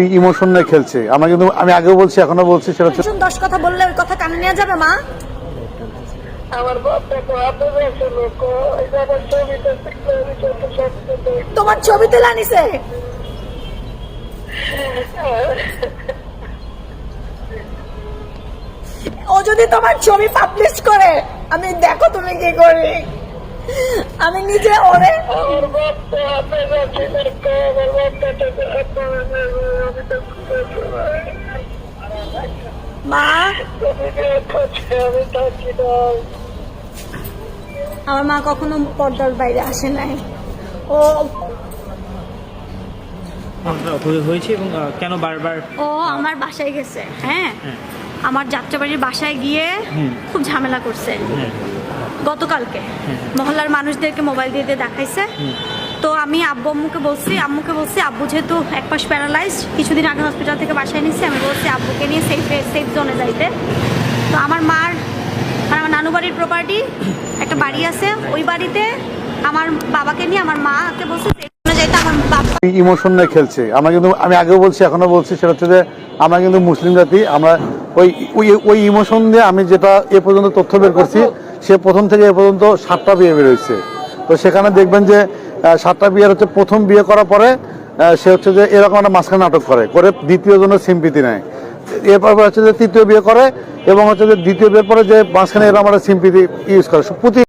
Emotion নিয়ে খেলছে। আমরা কিন্তু আমি আগেও বলছি এখনও বলছি সেটা হচ্ছে দশ কথা বললে ওই কথা কানে নেওয়া যাবে মা? তোমার ছবি তুলে ও যদি তোমার ছবি পাবলিশ করে আমি দেখো তুমি কি করি। আমি নিজে ওরে আমার বাপটা আপনাদের আছে লোক আমার বাপটা তো আপনাদের আমি তো মা? আমার মা কখনো পর্দার বাইরে আসে নাই। ও হয়েছে এবং কেন বারবার? ও আমার বাসায় গেছে হ্যাঁ? আমার যাত্রাবাড়ির বাসায় গিয়ে খুব ঝামেলা করছে। হ্যাঁ, গতকালকে মহল্লার মানুষদেরকে মোবাইল দিয়ে দিয়ে দেখাইছে। তো আমি আব্বু আম্মুকে বলছি আম্মুকে বলছি, আব্বু যেহেতু এক পাশ প্যারালাইজড, কিছুদিন আগে হসপিটাল থেকে বাসায় নিচ্ছি আমি বলছি আব্বুকে নিয়ে সেফ সেফ জোনে যাইতে। তো আমার মার আর আমার নানু বাড়ির প্রপার্টি একটা বাড়ি আছে, ওই বাড়িতে আমার বাবাকে নিয়ে আমার মাকে বলছি সেফ জোনে যাইতে ইমোশন নিয়ে খেলছে। আমরা কিন্তু আমি আগেও বলছি, এখনও বলছি, সেটা হচ্ছে যে আমরা কিন্তু মুসলিম জাতি, আমরা ওই ওই ইমোশন দিয়ে আমি যেটা এ পর্যন্ত তথ্য বের করছি, সে প্রথম থেকে এ পর্যন্ত সাতটা বিয়ে বেরোচ্ছে তো সেখানে দেখবেন যে সাতটা বিয়ের হচ্ছে প্রথম বিয়ে করার পরে সে হচ্ছে যে এরকম একটা মাঝখানে নাটক করে করে দ্বিতীয় জনের সিম্পিতি নেয়। এরপর হচ্ছে যে তৃতীয় বিয়ে করে, এবং হচ্ছে যে দ্বিতীয় বিয়ের পরে যে মাঝখানে এরকম একটা সিম্পিতি ইউজ করে। প্রতি